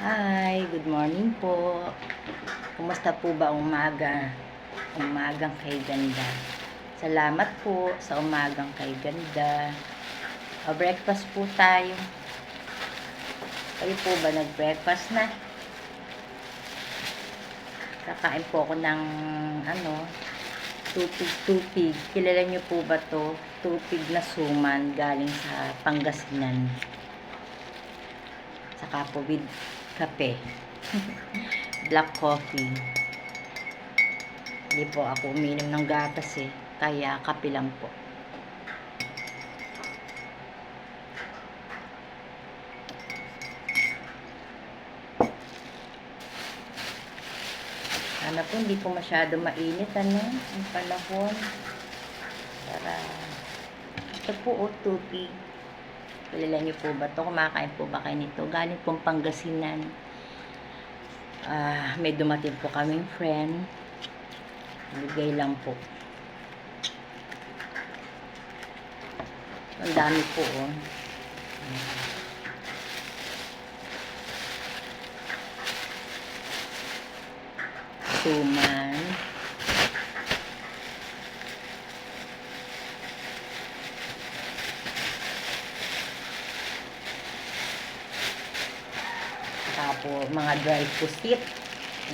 Hi, good morning po. Kumusta po ba umaga? Umagang kay ganda. Salamat po sa umagang kay ganda. O, breakfast po tayo. Kayo po ba nag-breakfast na? Kakain po ako ng ano, tupig-tupig. Kilala niyo po ba to? Tupig na suman galing sa Pangasinan. Saka po with kape. Black coffee. Hindi po ako uminom ng gatas eh. Kaya kape lang po. Sana po hindi po masyado mainit ano, ang panahon. Para ito po o tubig. Kilala niyo po ba to? Kumakain po ba kayo nito? Galing pong Pangasinan. Ah, may dumating po kaming friend. Bigay lang po. Ang dami po oh. Suman. Saka po mga dry pusit.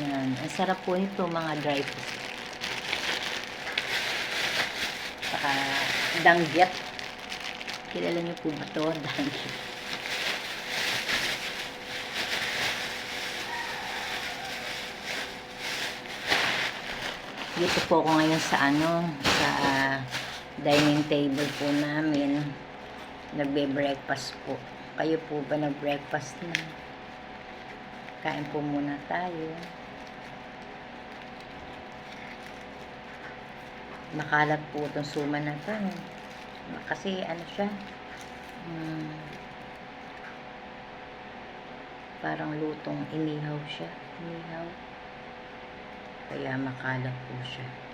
Yan. Ang sarap po nito mga dry pusit. Saka danggit. Kilala niyo po ba ito? Danggit. Dito po ako ngayon sa ano, sa dining table po namin. Nagbe-breakfast po. Kayo po ba nag-breakfast na? Kain po muna tayo. Makalat po itong suman na to. eh. Kasi ano siya, hmm, parang lutong inihaw siya. Inihaw. Kaya makalat po siya.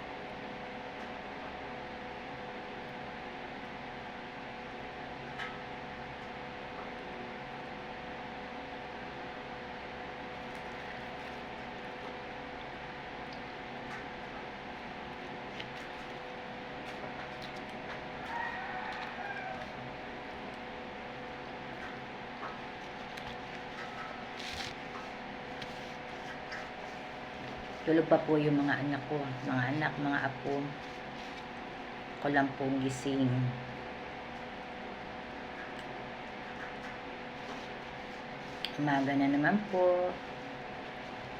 Tulog pa po yung mga anak ko. Mga anak, mga apo. Ko lang pong gising. Umaga na naman po.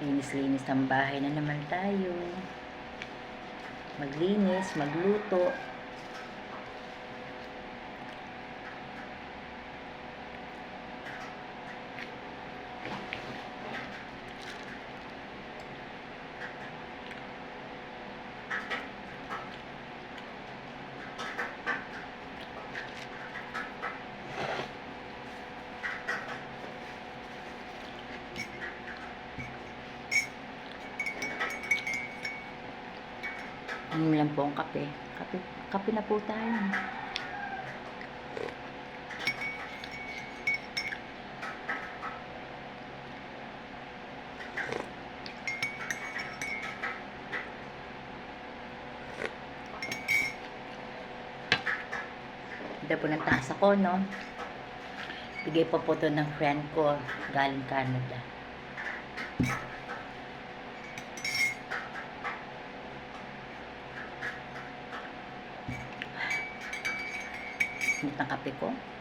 Linis-linis ng bahay na naman tayo. Maglinis, magluto. Ano lang po ang kape. Kape, kape na po tayo. Ganda po ng taas ako, no? Bigay po po to ng friend ko galing Canada. Ng kape ko.